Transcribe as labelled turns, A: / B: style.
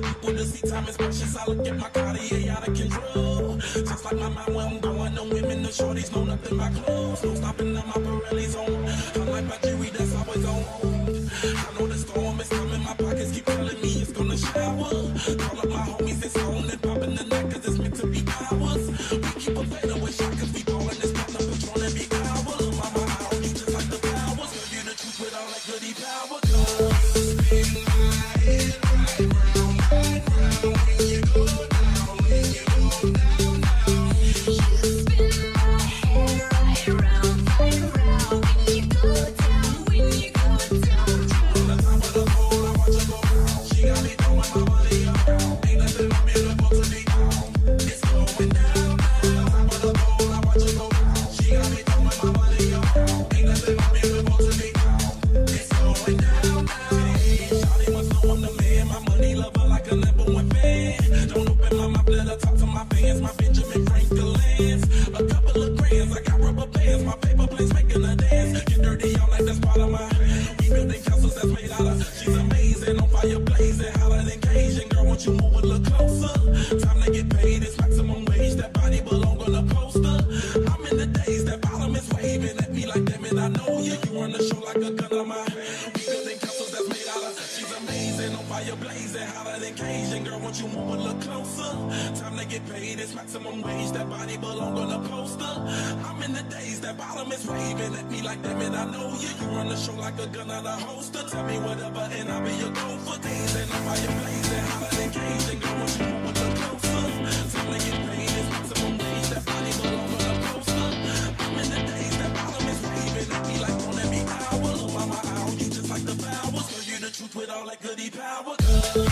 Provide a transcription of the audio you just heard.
A: People to see time is precious. I look at my Cartier out of control. Just like my mind where I'm going. No women, no shorties, know nothing but clothes. No stopping on my Pirelli's on. I like my jewelry that's always on. I know the storm is coming. My pockets keep telling me it's gonna shower. Call up my homies, it's I got. My paper plates making dance. Get dirty, like that's part of. We building castles that's made out of. She's amazing, on fire blazing, hotter than Cajun. Girl, won't you move a little closer? Time to get paid, it's maximum wage. That body belong on a poster. I'm in the days, that bottom is waving at me like, damn it, I know you. You run the show like a gun on my. We building castles that's made out of. She's amazing, on fire blazing, hotter than Cajun. Girl, won't you move a little closer? Time to get paid, it's maximum wage. That body belong that bottom is waving at me like, damn it, I know you. You run the show like a gun on a holster. Tell me whatever, and I'll be your go for days. And on fire blazing, hotter than Cajun. Girl, won't you a little closer? Time to get paid, it's maximum wage. That body belong on a poster. I'm in the days, that bottom is waving at me like, on every hour. Look, mama, I owe you just like the flowers. Girl, you the truth with all that goody power. Girl,